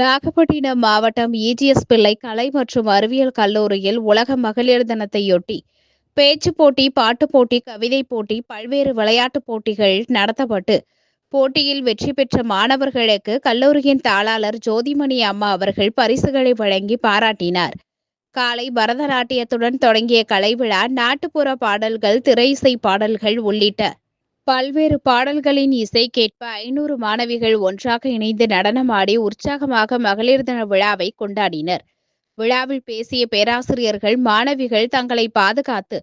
நாகப்பட்டினம் மாவட்டம் இஜிஎஸ் பிள்ளை கலை மற்றும் அறிவியல் கல்லூரியில் உலக மகளிர் தினத்தையொட்டி பேச்சுப் போட்டி பாட்டுப் போட்டி கவிதைப் போட்டி பல்வேறு விளையாட்டுப் போட்டிகள் நடத்தப்பட்டு போட்டியில் வெற்றி பெற்ற மாணவர்களுக்கு கல்லூரியின் தாளாளர் ஜோதிமணி அம்மா அவர்கள் பரிசுகளை வழங்கி பாராட்டினார். காலை பரதநாட்டியத்துடன் தொடங்கிய கலை விழா நாட்டுப்புற பாடல்கள் திரை இசை பாடல்கள் உள்ளிட்ட பல்வேறு பாடல்களின் இசை கேட்ப ஐநூறு மாணவிகள் ஒன்றாக இணைந்து நடனமாடி உற்சாகமாக மகளிர் தின விழாவை கொண்டாடினர். விழாவில் பேசிய பேராசிரியர்கள் மாணவிகள் தங்களை பாதுகாத்து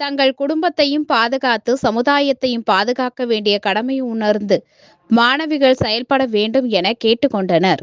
தங்கள் குடும்பத்தையும் பாதுகாத்து சமுதாயத்தையும் பாதுகாக்க வேண்டிய கடமை உணர்ந்து மாணவிகள் செயல்பட வேண்டும் என கேட்டுக்கொண்டனர்.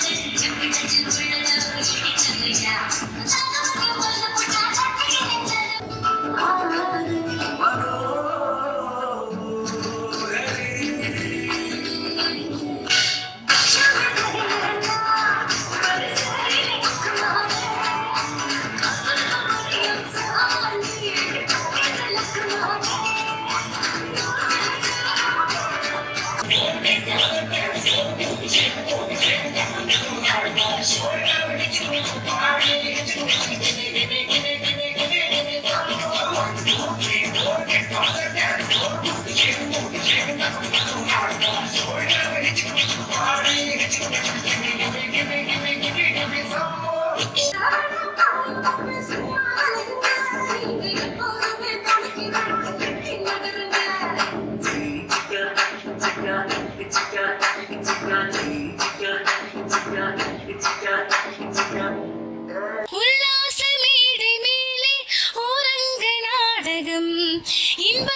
Give me, give me, give me, give me some more.